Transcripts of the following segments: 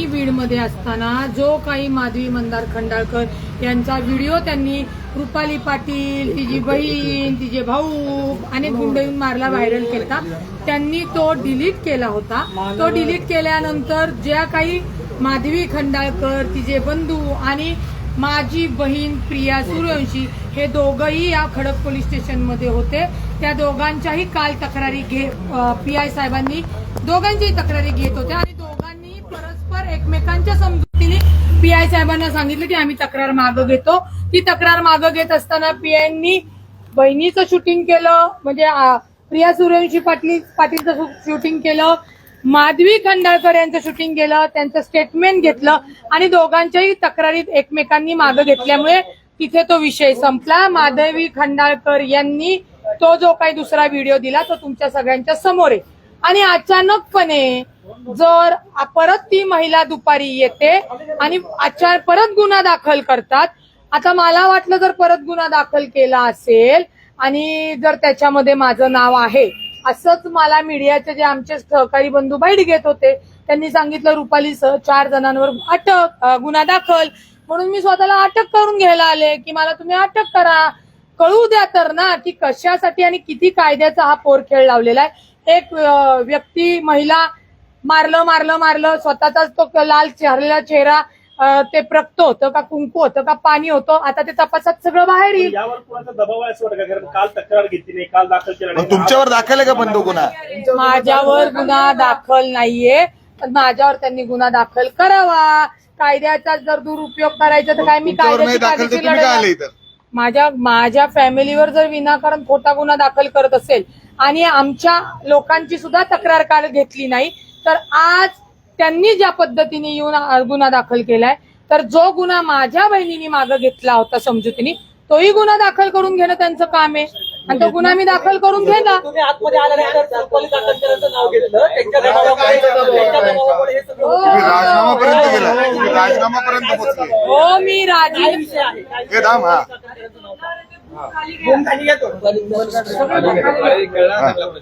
मी बीडमध्ये असताना जो काही माधवी मंदार खंडाळकर यांचा व्हिडिओ त्यांनी रुपाली पाटील तिची बहीण तिचे भाऊ अनेक गुंडळून मारला व्हायरल केला. त्यांनी तो डिलीट केला होता. तो डिलीट केल्यानंतर ज्या काही माधवी खंडाळकर तिचे बंधू आणि माझी बहीण प्रिया सूर्यवंशी हे दोघंही या खडक पोलीस स्टेशनमध्ये होते. त्या दोघांच्याही काल तक्रारी घे पी आय साहेबांनी दोघांच्याही तक्रारी घेत होत्या आणि एकमेकांच्या समजुतीने पी आय साहेबांना सांगितलं की आम्ही तक्रार मागं घेतो. ती तक्रार मागं घेत असताना पीआयनी बहिणीचं शूटिंग केलं म्हणजे प्रिया सूर्यवंशी पाटील पाटीलचं शूटिंग केलं माधवी खंडाळकर यांचं शूटिंग केलं त्यांचं स्टेटमेंट घेतलं आणि दोघांच्याही तक्रारीत एकमेकांनी मागं घेतल्यामुळे तिथे तो विषय संपला. माधवी खंडाळकर यांनी तो जो काही दुसरा व्हिडिओ दिला तो तुमच्या सगळ्यांच्या समोर आहे. आणि अचानकपणे जर परत ती महिला दुपारी येते आणि अचानक परत गुन्हा दाखल करतात आता मला वाटलं जर परत गुन्हा दाखल केला असेल आणि जर त्याच्यामध्ये माझं नाव आहे असंच मला मीडियाचे जे आमचे सहकारी बंधू बाईट घेत होते त्यांनी सांगितलं रुपाली सह चार जणांवर अटक गुन्हा दाखल. म्हणून मी स्वतःला अटक करून घ्यायला आले की मला तुम्ही अटक करा. कळू द्या तर ना की कशासाठी आणि किती कायद्याचा हा पोरखेळ लावलेला आहे. एक व्यक्ती महिला मारलं मारलं मारलं स्वतःचाच तो लाल चहरलेला चेहरा ते प्रक्त होतं का कुंकू होतं का पाणी होतं आता ते तपासात सगळं बाहेर येईल. यावर कोणाचा दबाव आहे असं वाटतं का? कारण काल तक्रार घेतली नाही काल दाखल केला मग नाही. तुमच्यावर दाखल आहे का बंधू गुन्हा? माझ्यावर गुन्हा दाखल नाहीये पण माझ्यावर त्यांनी गुन्हा दाखल करावा. कायद्याचा जर दुरुपयोग करायचा तर काय मी तुमच्यावर नाही कायद्याची दाखल तर कायदेशीर तुम्ही काय आले लढाई इथं? माझ्या माझ्या फॅमिलीवर जर विनाकारण खोटा गुन्हा दाखल करत असेल आणि आमच्या लोकांची सुद्धा तक्रार काल घेतली नाही तर आज त्यांनी ज्या पद्धतीने येऊन गुन्हा दाखल केलाय तर जो गुन्हा माझ्या बहिणीने मागं घेतला होता समजुतीने तोही गुन्हा दाखल करून घेणं त्यांचं काम आहे. आणि तो गुन्हा मी दाखल करून घेतला तुम्ही आतमध्ये आल्यानंतर पोलीस अटककरांचं नाव घेतलं त्यांच्या दबावामुळे त्यांच्या दबावामुळे हे सगळं होतं. तुम्ही राजीनामापर्यंत गेला तुम्ही राजीनामापर्यंत पोहोचले हो मी राजी काय विषय आहे काय हे दाम हा खाली येतो.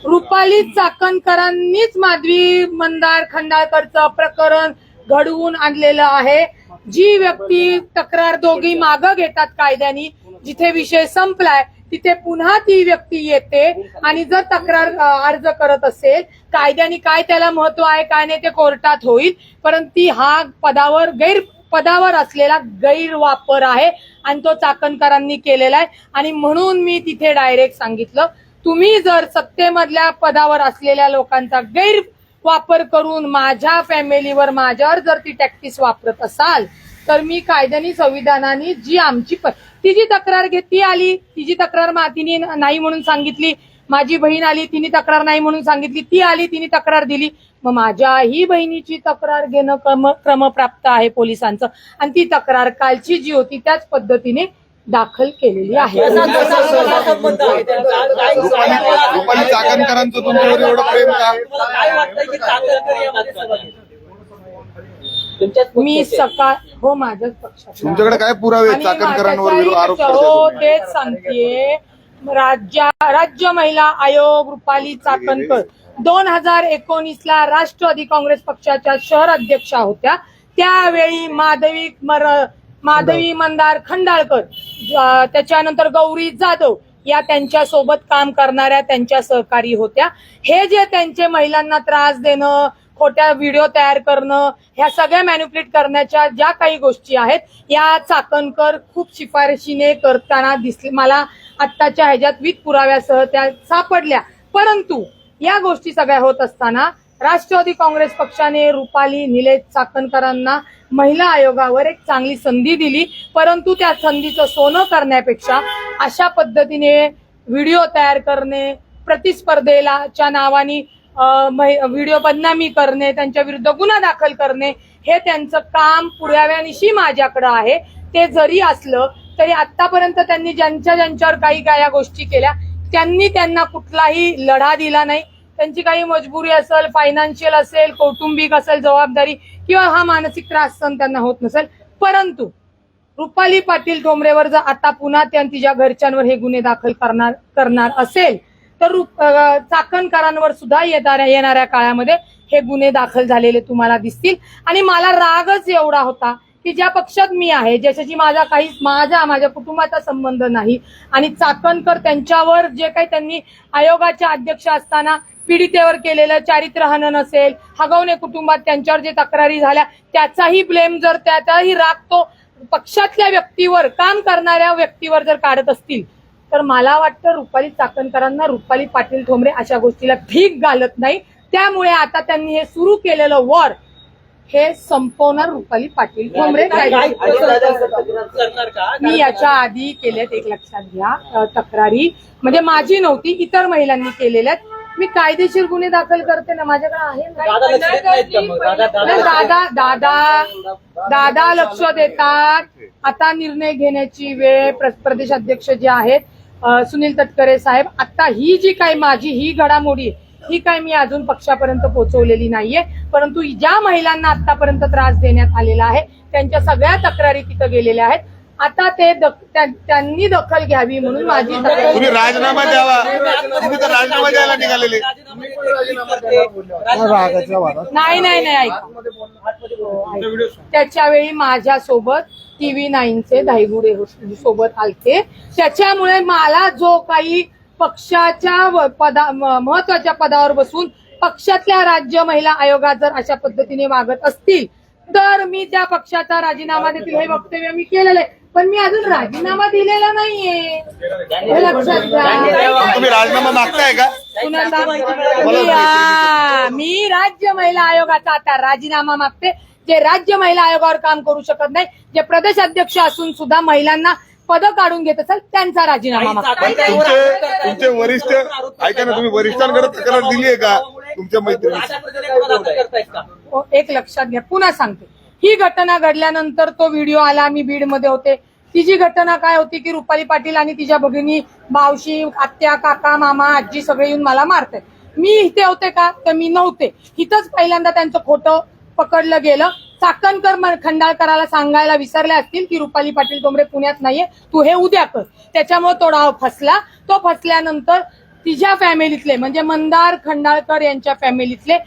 रुपाली चाकणकरांनीच माधवी मंदार खंडाळकरचं प्रकरण घडवून आणलेलं आहे जी व्यक्ती तक्रार दोघी मागं घेतात कायद्यानी जिथे विषय संपलाय तिथे पुन्हा ती व्यक्ती येते आणि जर तक्रार अर्ज करत असेल कायद्याने काय त्याला महत्त्व आहे काय नाही ते कोर्टात होईल. परंतु ती हा पदावर गैर पदावर असलेला गैरवापर आहे आणि तो चाकणकरांनी केलेला आहे. आणि म्हणून मी तिथे डायरेक्ट सांगितलं तुम्ही जर सत्तेमधल्या पदावर असलेल्या लोकांचा गैरवापर करून माझ्या फॅमिलीवर माझ्यावर जर ती टॅक्टिस वापरत असाल तर मी कायद्याने संविधानाने जी आमची प- ती जी तक्रार घेत ती आली तिची तक्रार तिने नाही म्हणून सांगितली माझी बहीण आली तिने तक्रार नाही म्हणून सांगितली ती आली तिने तक्रार दिली मग माझ्याही बहिणीची तक्रार घेणं क्रम क्रमप्राप्त आहे पोलिसांचं. आणि ती तक्रार कालची जी होती त्याच पद्धतीने दाखल केलेली आहे. चाकणकरांचं तुमच्यावर एवढं प्रेम का तुम्हाला काय वाटतंय की चाकणकर यामध्ये सहभागी आहे? तुमच्याच मी पक्षाचे. सकाळ हो माझ्याच पक्षात तुमच्याकडे काय पुरावे आहेत? चाकणकरांवर आरोप हो तुम्ही? तेच सांगतेय. राज्य राज्य महिला आयोग रुपाली चाकणकर. दोन हजार एकोणीस ला राष्ट्रवादी काँग्रेस पक्षाच्या शहर अध्यक्षा होत्या. त्यावेळी माधवी मर माधवी मंदार खंडाळकर त्याच्यानंतर गौरी जाधव या त्यांच्यासोबत काम करणाऱ्या त्यांच्या सहकारी होत्या. हे जे त्यांचे महिलांना त्रास देणं खोट्या व्हिडिओ तयार करणं ह्या सगळ्या मॅन्युप्लेट करण्याच्या ज्या काही गोष्टी आहेत या चाकणकर खूप शिफारशीने करताना दिसले. मला आत्ताच्या ह्याच्यात विथ पुराव्यासह त्या सापडल्या. परंतु या गोष्टी सगळ्या होत असताना राष्ट्रवादी काँग्रेस पक्षाने रुपाली निलेश चाकणकरांना महिला आयोगावर एक चांगली संधी दिली. परंतु त्या संधीचं सोनं करण्यापेक्षा अशा पद्धतीने व्हिडिओ तयार करणे प्रतिस्पर्धेला च्या नावाने व्हिडिओ बदनामी करणे त्यांच्या विरुद्ध गुन्हा दाखल करणे हे त्यांचं काम पुराव्यानिशी माझ्याकडे आहे. ते जरी असलं तरी आतापर्यंत त्यांनी ज्यांच्या ज्यांच्यावर काही काय या गोष्टी केल्या त्यांनी त्यांना कुठलाही लढा दिला नाही. त्यांची काही मजबुरी असेल फायनान्शियल असेल कौटुंबिक असेल जबाबदारी किंवा हा मानसिक त्रास सहन त्यांना होत नसेल परंतु रुपाली पाटील ठोंबरेवर जर आता पुन्हा त्या तिच्या घरच्यांवर हे गुन्हे दाखल करणार करणार असेल तर चाकणकरांवर सुद्धा येणाऱ्या येणाऱ्या काळामध्ये हे गुन्हे दाखल झालेले तुम्हाला दिसतील. आणि मला रागच एवढा होता की ज्या पक्षात मी आहे ज्याच्याशी माझा काही माझा माझ्या कुटुंबाचा संबंध नाही आणि चाकणकर त्यांच्यावर जे काही त्यांनी आयोगाचे अध्यक्ष असताना पीडितेवर केलेलं चारित्र्य हनन असेल हगवणे कुटुंबात त्यांच्यावर जे तक्रारी झाल्या त्याचाही ब्लेम जर त्याचाही राग तो पक्षातल्या व्यक्तीवर काम करणाऱ्या व्यक्तीवर जर काढत असतील तर मला वाटतं रुपाली चाकणकरांना रुपाली पाटील ठोंबरे अशा गोष्टीला भीक घालत नाही. त्यामुळे आता त्यांनी हे सुरू केलेलं वॉर हे संपवणार रुपाली पाटील ठोंबरे. मी याच्या आधी केल्यात एक लक्षात घ्या तक्रारी. म्हणजे माझी नव्हती इतर महिलांनी केलेल्या मी कायदेशीर गुन्हे दाखल करते ना माझ्याकडे आहे. दादा? दादा- दादा लक्ष देतात. आता निर्णय घेण्याची वेळ प्र- प्रदेश अध्यक्ष जे आहेत सुनील तटकरे साहेब आता ही जी काय माझी ही घडामोडी आहे ही काय मी अजून पक्षापर्यंत पोहोचवलेली नाहीये. परंतु ज्या महिलांना आतापर्यंत त्रास देण्यात आलेला आहे त्यांच्या सगळ्या तक्रारी तिथं गेलेल्या आहेत. आता ते त्यांनी दखल घ्यावी म्हणून माझी तुम्ही राजीनामा द्यावा. तुम्ही तर राजीनामा द्यायला निघालेले. नाही नाही नाही त्याच्यावेळी माझ्यासोबत टीव्ही नाईनचे धाईगुडे सोबत आलते. त्याच्यामुळे मला जो काही पक्षाच्या पदा महत्त्वाच्या पदावर बसून पक्षातल्या राज्य महिला आयोगात जर अशा पद्धतीने वागत असतील तर मी त्या पक्षाचा राजीनामा देतील हे वक्तव्य मी केलेलं आहे. पण मी अजून राजीनामा दिलेला नाहीये. हे लक्षात घ्या. तुम्ही राजीनामा मागताय का? मी आ, मी राज्य महिला आयोगाचा आता राजीनामा मागते. जे राज्य महिला आयोगावर काम करू शकत नाही जे प्रदेश अध्यक्ष असून सुद्धा महिलांना पद काढून घेत असेल त्यांचा राजीनामा मागते. तुमचे तुमचे वरिष्ठ ऐका ना तुम्ही वरिष्ठांकडे तक्रार दिली आहे का? तुमच्या मैत्रिणी करतायत ओ, एक लक्षात घ्या. पुन्हा सांगते. ही घटना घडल्यानंतर तो व्हिडिओ आला मी बीडमध्ये होते. तिची घटना काय होती की रुपाली पाटील आणि तिच्या भगिनी मावशी आत्या काका मामा आजी सगळे येऊन मला मारते मी इथे होते का? तर मी नव्हते. इथंच पहिल्यांदा त्यांचं खोटं पकडलं गेलं. चाकणकर खंडाळकराला सांगायला विसरले असतील की रुपाली पाटील तोमरे पुण्यात नाहीये तू हे उद्या कर. त्याच्यामुळे तो डाव फसला. तो फसल्यानंतर तिच्या फॅमिलीतले म्हणजे मंदार खंडाळकर यांच्या फॅमिलीतले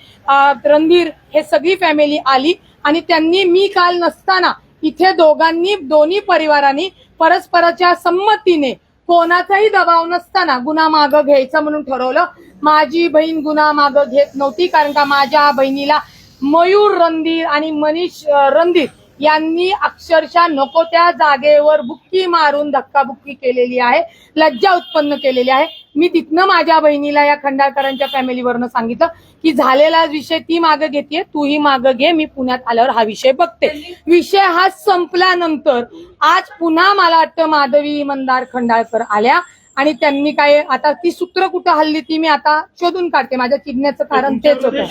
रणधीर हे सगळी फॅमिली आली. आणि त्यांनी मी काल नसताना इथे दोघांनी दोन्ही परिवारांनी परस्पराच्या संमतीने कोणाचाही दबाव नसताना गुन्हा मागं घ्यायचा म्हणून ठरवलं. माझी बहीण गुन्हा मागं घेत नव्हती कारण का माझ्या बहिणीला मयूर रणधीर आणि मनीष रणधीर यांनी अक्षरशः नको त्या जागेवर बुक्की मारून धक्काबुक्की केलेली आहे लज्जा उत्पन्न केलेली आहे. मी तिथनं माझ्या बहिणीला या खंडाळकरांच्या फॅमिलीवरनं सांगितलं की झालेला विषय ती मागं घेते तूही मागं घे मी पुण्यात आल्यावर हा विषय बघते. विषय हा संपल्यानंतर आज पुन्हा मला वाटतं माधवी मंदार खंडाळकर आल्या आणि त्यांनी काय आता ती सूत्र कुठं हल्ली ती मी आता शोधून काढते. माझ्या चिडण्याचं कारण तेच होतं.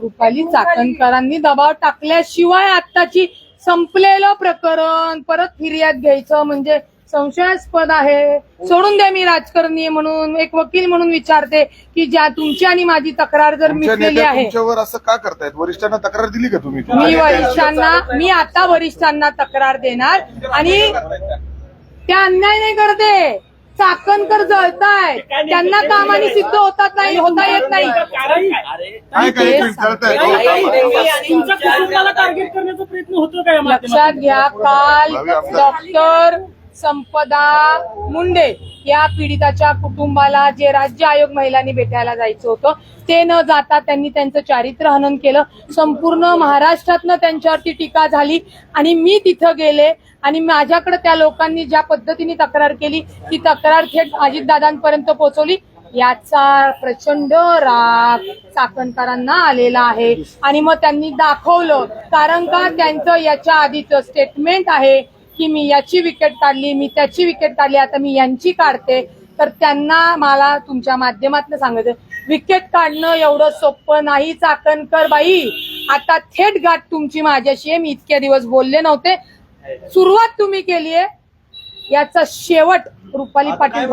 रुपाली चाकणकरांनी दबाव टाकल्याशिवाय आत्ताची संपलेलं प्रकरण परत फिर्याद घ्यायचं म्हणजे संशयास्पद आहे. सोडून द्या मी राजकारणी म्हणून एक वकील म्हणून विचारते की ज्या तुमची आणि माझी तक्रार जर तुमच्या मिटलेली नेत्या आहे. तुमच्यावर असं का करतायत? वरिष्ठांना तक्रार दिली का तुम्ही? मी वरिष्ठांना मी आता वरिष्ठांना तक्रार देणार आणि त्या अन्याय नाही करते. चाकणकर जळताय. त्यांना कामाने सिद्ध होतात नाही होता येत नाही. कारण काय? काय काय तेच तुम्ही करताय? तुमच्या कुटुंबाला टार्गेट करण्याचा प्रयत्न होतो काय या लक्षात घ्या काल डॉक्टर संपदा मुंडे या पीडिताच्या कुटुंबाला जे राज्य आयोग महिलांनी भेटायला जायचं होतं ते न जाता त्यांनी त्यांचं चारित्र्य हनन केलं. संपूर्ण महाराष्ट्रातनं त्यांच्यावरती टीका झाली आणि मी तिथं गेले आणि माझ्याकडे त्या लोकांनी ज्या पद्धतीने तक्रार केली ती तक्रार थेट अजितदादांपर्यंत पोहोचवली. याचा प्रचंड राग चाकणकरांना आलेला आहे. आणि मग त्यांनी दाखवलं कारण का त्यांचं याच्या आधीचं स्टेटमेंट आहे की मी याची विकेट काढली मी त्याची विकेट काढली आता मी यांची काढते. तर त्यांना मला तुमच्या माध्यमातून सांगायचं विकेट काढणं एवढं सोपं नाही चाकणकर बाई. आता थेट गाठ तुमची माझ्याशी आहे. मी इतके दिवस बोलले नव्हते. सुरुवात तुम्ही केली आहे. याचा शेवट रुपाली पाटील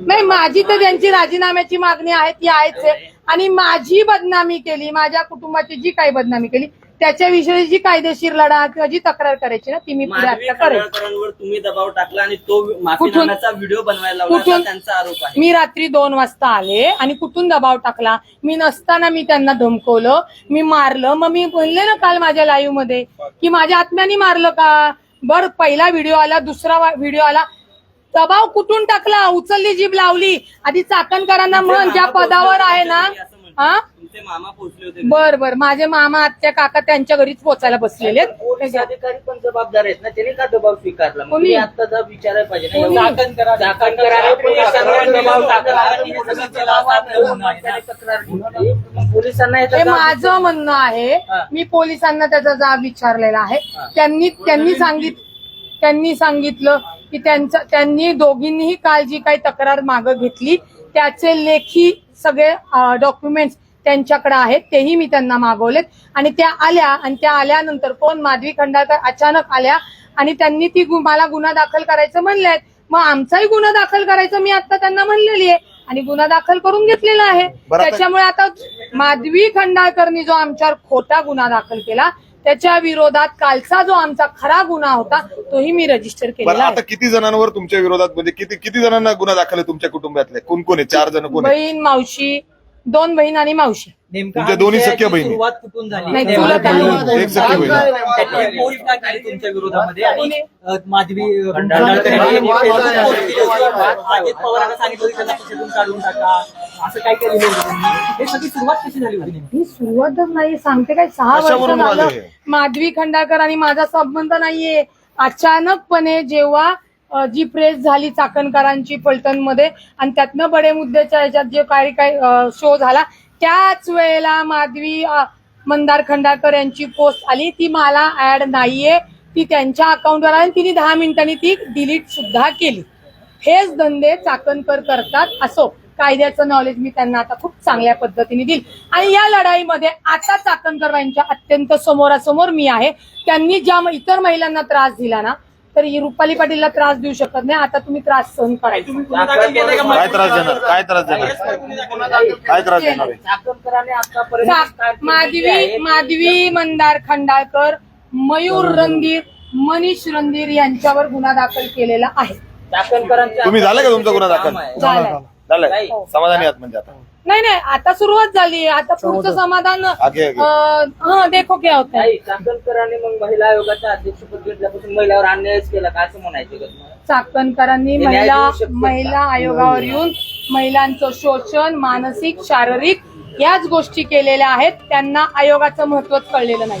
नाही माझी तर त्यांची राजीनाम्याची मागणी आहे ती आहेच आहे. आणि माझी बदनामी केली माझ्या कुटुंबाची जी काही बदनामी केली त्याच्याविषयी कायदेशीर लढा किंवा जी तक्रार करायची ना ती मी पुढे माधवी आता करेन. खंडाळकरांवर तुम्ही दबाव टाकला आणि तो कुठून? व्हिडिओ बनवायला लावला असा कुठून? त्यांचा आरोप आहे. मी रात्री दोन वाजता आले आणि कुठून दबाव टाकला? मी नसताना मी त्यांना धमकवलं मी मारलं. मग मी बोलले ना काल माझ्या लाईव्हमध्ये की माझ्या आत्म्याने मारलं का? बर पहिला व्हिडिओ आला दुसरा व्हिडिओ आला. दबाव कुठून टाकला? उचलली जीभ लावली. आधी चाकणकरांना म्हण ज्या पदावर आहे ना हा? तुमचे मामा पोहोचले होते. बर बर. माझे मामा आत्या काका त्यांच्या घरीच पोचायला बसलेले पोलीस अधिकारी पण जबाबदार आहेत ना. त्यांनी का दबाव स्वीकारला? मग कोणी? तुम्ही? आता जर विचारायला पाहिजे ना कोणी? एवढं- दबाव आणि हे सगळं तक्रार. मग पोलिसांना हे जाब माझं म्हणणं आहे हा. मी पोलिसांना त्याचा जाब विचारलेला आहे. त्यांनी त्यांनी सांगित त्यांनी सांगितलं की त्यांचा त्यांनी दोघींनीही काल जी काही तक्रार मागं घेतली त्याचे लेखी सगळे डॉक्युमेंट्स त्यांच्याकडे आहेत तेही मी त्यांना मागवलेत. आणि त्या आल्या आणि त्या आल्यानंतर कोण? माधवी खंडाळकर अचानक आल्या. आणि त्यांनी ती मला गुन्हा दाखल करायचं म्हणलेत. मग आमचाही गुन्हा दाखल करायचं मी आता त्यांना म्हणलेली आहे. आणि गुन्हा दाखल करून घेतलेला आहे. त्याच्यामुळे आता माधवी खंडाळकरनी जो आमच्यावर खोटा गुन्हा दाखल केला त्याच्या विरोधात कालचा जो आमचा खरा गुन्हा होता तोही मी रजिस्टर बरं केलेला आता किती जणांवर तुमच्या विरोधात म्हणजे किती किती जणांना गुन्हा दाखल आहे तुमच्या कुटुंबातले कोण कोण आहे चार जण कोण आहे बहीण मावशी दोन बहीण आणि मावशी नेमका तुमच्या दोन्ही सख्या बहिणी. सुरुवात कुठून झाली नाही, चुलत. एक सख्खी बहीण. त्यांनी तुमच्या विरोधामध्ये आणि कोणी? अ, माधवी अ, खंडाळकर खंडाळकर यांनी यांनी पोल केली होती. अजित पवारांना सांगितलं होतं त्यांना पक्षातून काढून टाका असं काय काय लिहिलं होतं त्यांनी हे सगळी सुरुवात कशी झाली होती नेमकी? ही सुरुवातच नाही सांगते काय? सहा वर्ष कशावरून झालं झालं? माधवी खंडाळकर आणि माझा संबंध नाहीये. अचानकपणे जेव्हा अ, जी प्रेस झाली चाकणकरांची फलटणमध्ये आणि त्यातनं बडे मुद्द्याच्या ह्याच्यात जे काही काही शो झाला त्याच वेळेला माधवी अ, मंदार खंडाळकर यांची पोस्ट आली. ती मला ऍड नाहीये. ती त्यांच्या अकाउंटवर आली आणि तिने दहा मिनिटांनी ती डिलीट सुद्धा केली. हेच धंदे चाकणकर करतात असो. कायद्याचं नॉलेज मी त्यांना आता खूप चांगल्या पद्धतीने देईल. आणि या लढाईमध्ये आता चाकणकरांच्या अत्यंत समोरासमोर मी आहे. त्यांनी ज्या म- इतर महिलांना त्रास दिला ना तर ही रुपाली पाटीलला त्रास देऊ शकत नाही. आता तुम्ही त्रास सहन करायचा? काय त्रास देणार? काय त्रास देणार? काय त्रास देणार? माधवी? माधवी मंदार खंडाळकर मयूर रणधीर मनीष रणधीर यांच्यावर गुन्हा दाखल केलेला आहे. तुम्ही झालं का तुमचा गुन्हा दाखल? झालाय नाही. समाधानी आहात म्हणजे आता नाही नाही आता सुरुवात झाली आता पुढचं समाधान आगे, आगे. अं, हं देखो क्या होता है नाही चाकणकरांनी मग महिला आयोगाच्या अध्यक्षपद घेतल्यापासून महिलावर अन्यायच केला का असं म्हणायचं का तुम्हाला? चाकणकरांनी महिला न्याय देऊ शकतात महिला? आयोगावर येऊन महिलांचं शोषण मानसिक शारीरिक याच गोष्टी केलेल्या आहेत त्यांना आयोगाचं महत्वच कळलेलं नाही